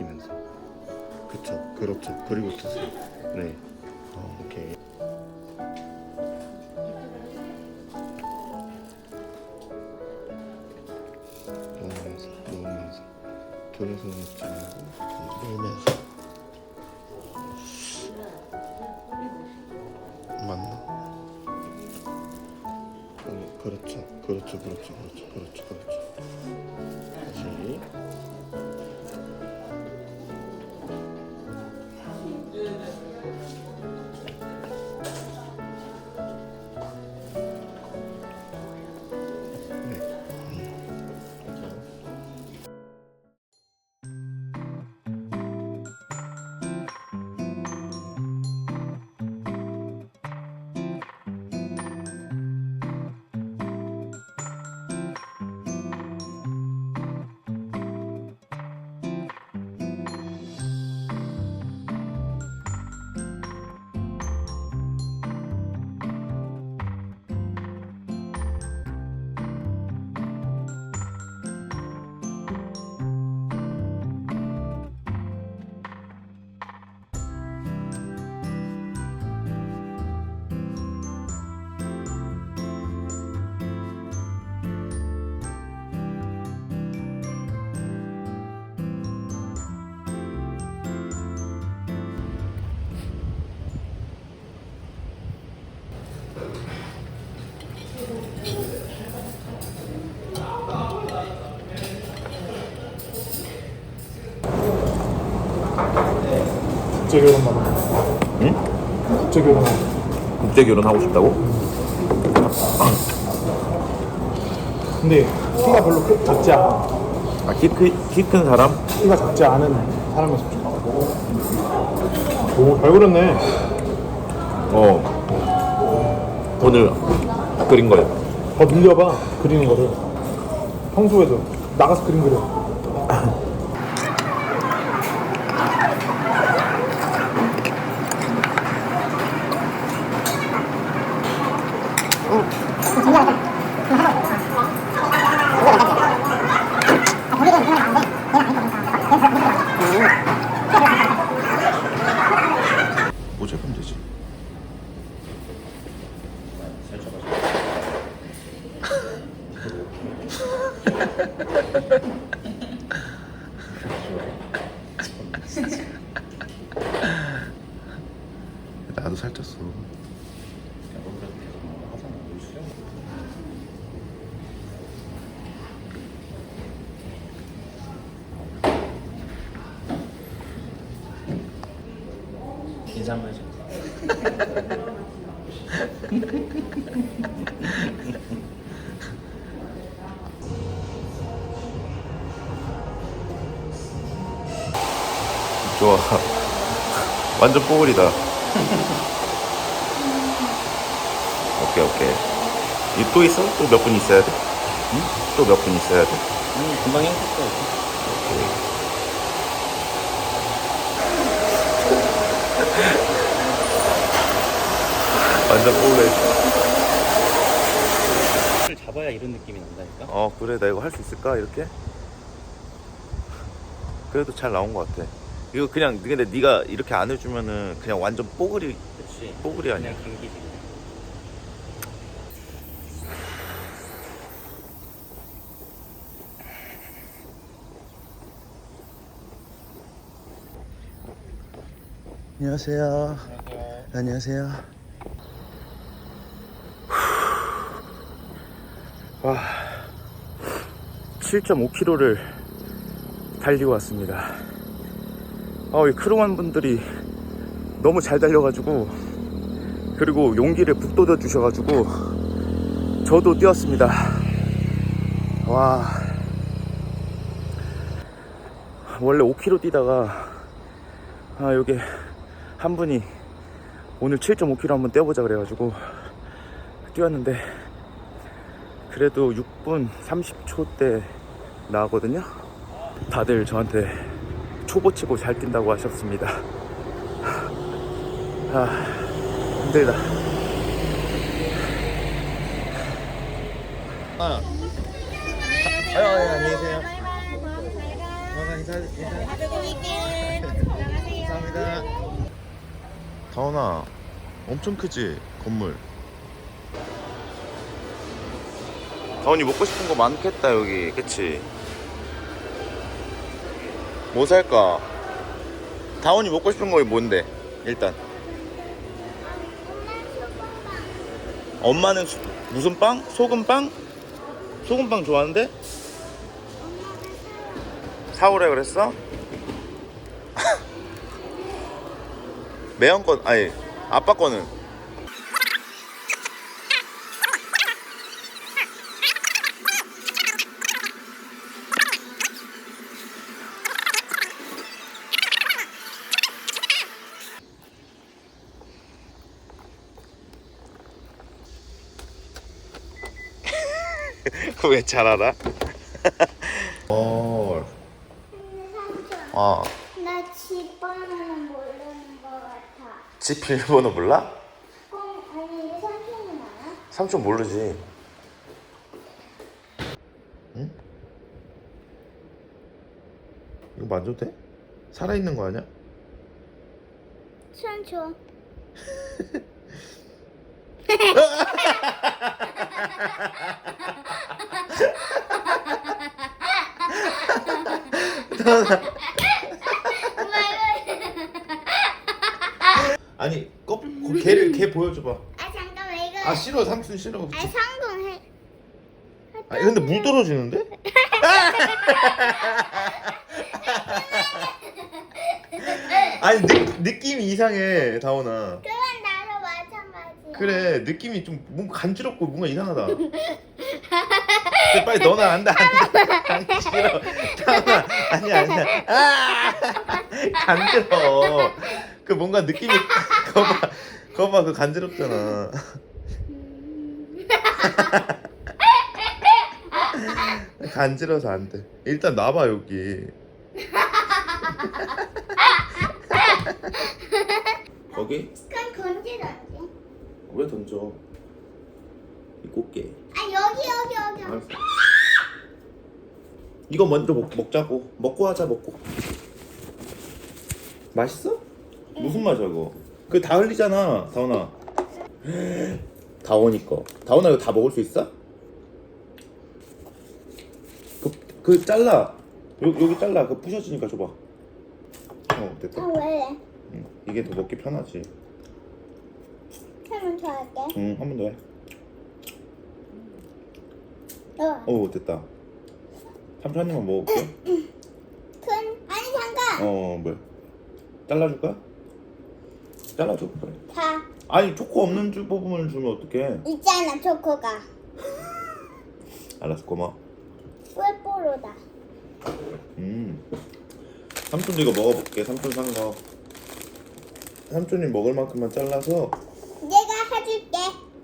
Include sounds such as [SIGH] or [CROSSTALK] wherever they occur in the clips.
느끼면서. 그쵸. 그렇죠. 그리고 드세요 네. 어, 오케이. 넣으면서 넣으면서. 돌려서 넣지 말고 넣으면서. 맞나? 어, 그렇죠. 그렇죠. 그렇죠. 그렇죠. 그렇죠. 그렇죠. 다시 국제 결혼만 응? 국제 결혼 국제 결혼하고 싶다고? 근데 키가 별로 크, 작지 않아 아, 키큰 사람? 키가 작지 않은 사람이었으면 좋겠다 오 잘 그렸네 어. 오늘 그린 거야. 더 늘려봐 그리는 거를 평소에도 나가서 그림 그려 모자면 되지. 나도 살쪘어. 인사 한번 해줘. 좋아. 완전 뽀글이다. 오케이, 오케이. 이또 있어? 또 몇 분 있어야 돼? 응? 또 몇 분 있어야 돼? 아니 금방 행복할 완전. 를 잡아야 이런 느낌이 난다니까. 어, 그래. 나 이거 할 수 있을까? 이렇게? 그래도 잘 나온 것 같아. 이거 그냥, 근데 네가 이렇게 안 해주면은 그냥 완전 뽀글이, 그렇지. 뽀글이 아니야. 그냥 감기지. 안녕하세요 안녕하세요 와, 7.5km를 달리고 왔습니다. 아, 이 크루만 분들이 너무 잘 달려가지고, 그리고 용기를 북돋워 주셔가지고, 저도 뛰었습니다. 와, 원래 5km 뛰다가, 아, 여기 한 분이 오늘 7.5km 한번 뛰어보자 그래가지고, 뛰었는데, 그래도 6분 30초 대 나거든요. 다들 저한테 초보 치고 잘 뛴다고 하셨습니다. [LAUGHS] 아, 힘들다. 아유 안녕히 계세요 바이바이 고마워 잘 가. 인사 인사. 감사합니다. 다원아, 엄청 크지 건물. 다원이 먹고 싶은 거 많겠다 여기 그치? 뭐 살까? 다원이 먹고 싶은 거 뭔데? 일단 엄마는 수- 무슨 빵? 소금빵? 소금빵 좋아하는데? 사오래 그랬어? [LAUGHS] 매형 건 아니 아빠 거는 왜 잘 알아? 어. 아, 나 집번호는 모르는 것 같아. 집 비밀번호 몰라? 어, 아니 이게 삼촌은 알아? 삼촌 모르지. 이거 만져도 돼? 살아 있는 거 아니야? 삼촌. [LAUGHS] [LAUGHS] 아니 껍그 개를 개 보여줘봐. 아 잠깐만 이거. 아 싫어 삼촌 싫어. 아니 상동 해. 아니 근데 물 떨어지는데? [LAUGHS] 아니 느, 느낌이 이상해 다원아. 그건 나도 마찬가지야. 그래 느낌이 좀 뭔가 간지럽고 뭔가 이상하다. [LAUGHS] 그래, 빨리 너나 안다. 안다 싫어 다원아 아니야 아니야 아 간지러워. 그 뭔가 느낌이 거봐. 거봐 그 간지럽잖아. 간지러서 안돼. 일단 놔봐 여기. 거기? 왜 던져? 이 꽃게. 아 여기 여기 여기. 알았어. 이거 먼저 먹, 먹자고. 먹고 하자 먹고. 맛있어? 무슨 맛이야 이거? 그 다 흘리잖아, 다원아. [GASPS] 다원이 거. 다원아 이거 다 먹을 수 있어? 그, 그 잘라. 여, 여기 잘라. 그 부셔지니까 줘봐. 어 됐다. 아 왜? 응. 이게 더 먹기 편하지. 한번 더 할게. 응, 한 번 더 해. 어. 어 됐다. 삼촌 한 입만 먹어볼게. [COUGHS] 큰 아니 잠깐. 어 뭐야? 잘라줄까? 잘라줘 그래. 다 아니 초코 없는 주 부분을 주면 어떡해? 있잖아 초코가. [LAUGHS] 알았어 고마워. 뿔뽀로다. 음. 삼촌도 이거 먹어볼게. 삼촌 산 거. 삼촌이 먹을 만큼만 잘라서 내가 해줄게.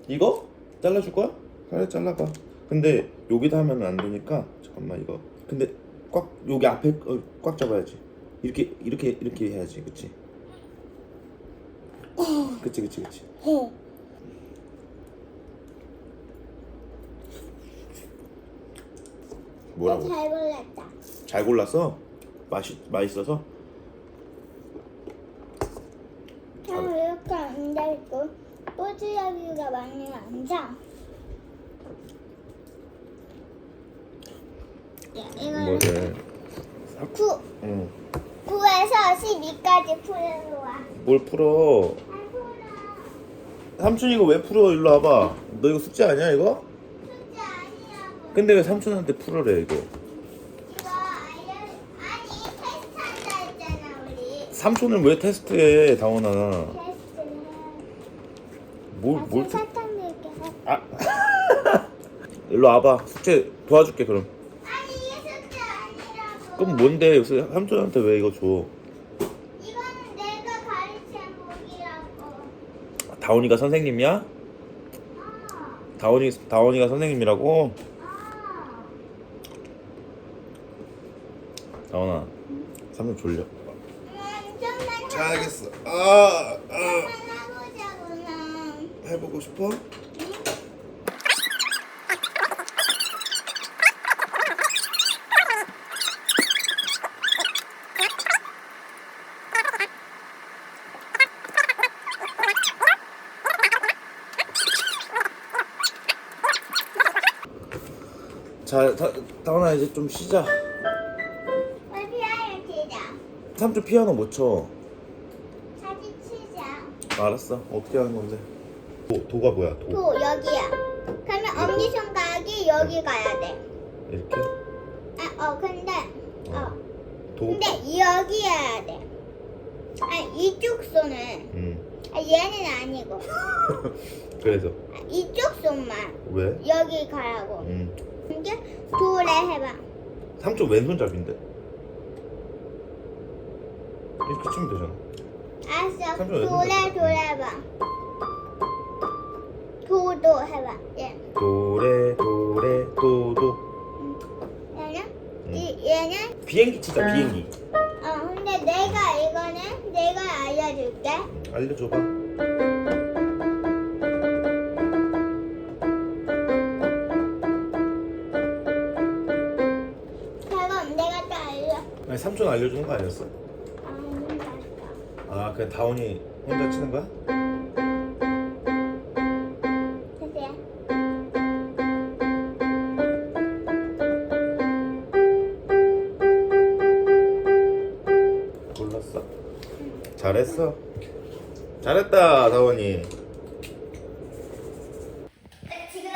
이거 잘라줄 거야? 그래 잘라봐. 근데 여기다 하면 안 되니까 잠깐만 이거. 근데 꽉 여기 앞에 어, 꽉 잡아야지. 이렇게 이렇게 이렇게 해야지, 그렇지? 그치 그치 그치. 해. 뭐라고? 잘 골랐다. 잘 골랐어? 맛이 맛있어서? 참 이렇게 앉아있고 꼬지야기가 많이 앉아. 이거는 뭐래? 9, 응. 9에서 12까지 풀는 거야. 뭘 풀어? 안 풀어. 삼촌 이거 왜 풀어? 일로 와봐. 너 이거 숙제 아니야 이거? 진짜 아니라고. 근데 왜 삼촌한테 풀어래 이거? 이거 알려, 아니 테스트 한다 했잖아 우리. 삼촌을 왜 테스트해 다원아? 테스트를. 뭘 뭘? 사탕 넣을게. 아. [LAUGHS] 일로 와봐. 숙제 도와줄게 그럼. 아니 이게 숙제 아니라고. 그럼 뭔데? 요새 삼촌한테 왜 이거 줘? 이거는 내가 가르친 목이라고. 다원이가 선생님이야? 어. 다원이 다원이가 선생님이라고? 어. 다원아. 삼촌 졸려. 음, 좀만 자 알겠어. 아, 아 해보고 싶어? 자, 다, 다원아 이제 좀 쉬자. 우리 피아노 치자. 삼촌 피아노 못 쳐. 사진 치자. 알았어. 어떻게 하는 건데? 도, 도가 뭐야? 도. 도 여기야. 그러면 엄지 손가락이 여기 가야 돼. 이렇게? 아, 어, 근데 어, 도. 근데 여기 해야 돼. 아, 이쪽 손은 음. 아, 얘는 아니고 [LAUGHS] 그래서 아, 이쪽 손만 왜? 여기 가라고. 음. 이제 도래 해봐. 삼촌 왼손잡인데? 이렇게 치면 되잖아. 알았어. 삼촌 왼손 도래 잡자. 도래 해봐. 도도 해봐. 예. 도레 도레 도도. 얘는 음. 이 얘는 비행기 치자 비행기. 어 근데 내가 이거는 내가 알려줄게. 알려줘봐. 아니 삼촌 알려주는 거 아니었어? 아. 아 그냥 다원이 혼자 치는 거야? 몰랐어. 잘했어. 잘했다 다원이. 지금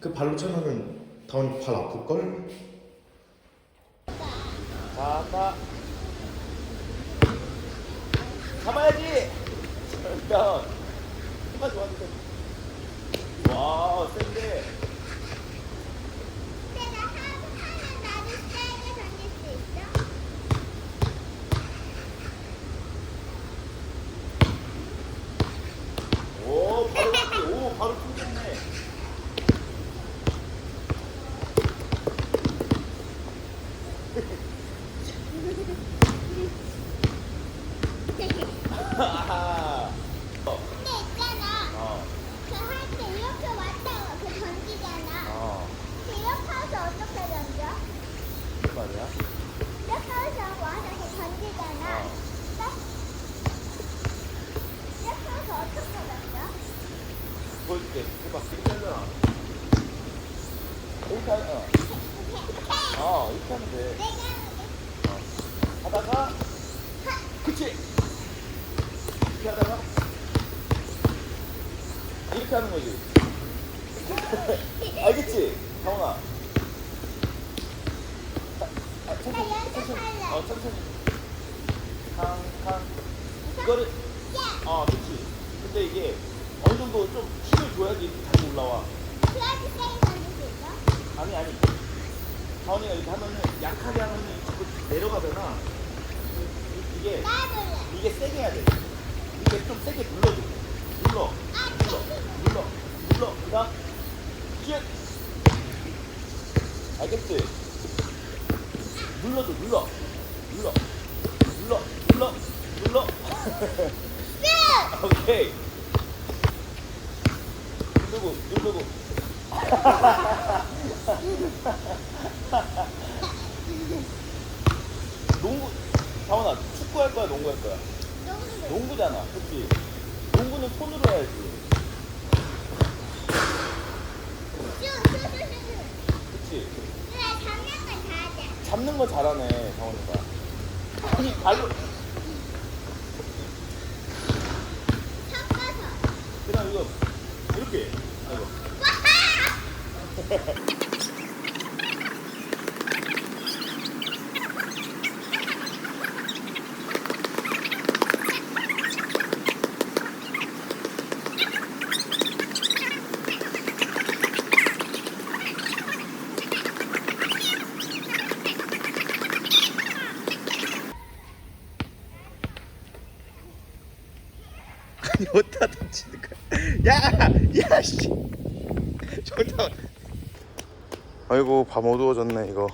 그 발로 차면은 다원이 발 아플 걸? 가가 잡아야지. 일단 와센데 내가 하면 나도 세게 던질 수 있어? 오 바로 맞지 오 바로 튕겼네 하하 근데 있잖아. 어, 그 할 때 이렇게 왔다가 그 던지잖아. 어, 이렇게 해서 어떻게 던져? 무슨 말이야? 이렇게 해서 와서 그 던지잖아. 어. 근데 이렇게 해서 어떻게 던져? 보여줄게 해봐 이렇게 이렇게 하잖아 이렇게. 어 이렇게 하면 돼 내가 하는 하다가 그치 이렇게 하다가 이렇게 하는 거지 [LAUGHS] 알겠지 성훈아 자, 아, 나 천천히. 천천히 어 천천히 캉캉 이거를 야! 어 그치 근데 이게 어느 정도 좀 힘을 줘야지 이렇게 다시 올라와? 아니 아니 다원이가 이렇게 하면은 약하게 하면은 자꾸 내려가잖아 이- 이게. 이게 세게 해야 돼. 이게 좀 세게 눌러줘. 눌러. 아, 눌러. 눌러. 눌러. 그다음 쭉. 알겠지? 눌러줘. 눌러. 눌러. 눌러. 눌러. 눌러. 오케이. 누르고 누르고. 농구. 다원아 축구 할 거야 농구 할 거야? 농구잖아, 그치? 농구는 손으로 해야지. 그치? 잡는 거 잘하네, 정원이가. 아니, 발로. 그냥 이거, 이렇게. 아이고. [LAUGHS] 아니, 어디다 던지는 거야? 야! 야, 씨! 정답. 아이고, 밤 어두워졌네, 이거.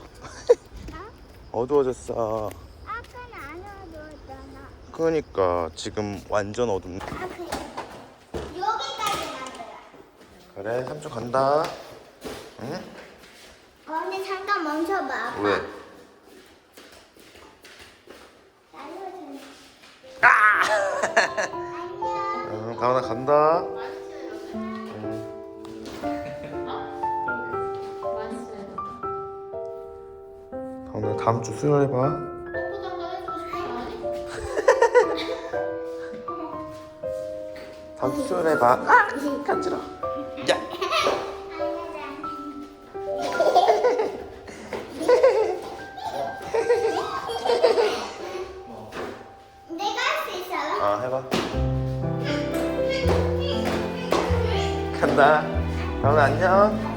어두워졌어. 아까는 안 어두웠잖아. 그러니까, 지금 완전 어둡네. 아 그래. 여기까지 만들어. 그래, 삼촌 간다. 응? 어, 근데 잠깐 멈춰봐. 아빠. 왜? 날려주네. 아! 안녕. 응, 다원아 간다. 다음 주 수요일에 봐. [LAUGHS] 다음 주 수요일에 봐. 아, 간지러. 야. 내가 할 수 있어. 아 해봐. 간다. 다음에 안녕.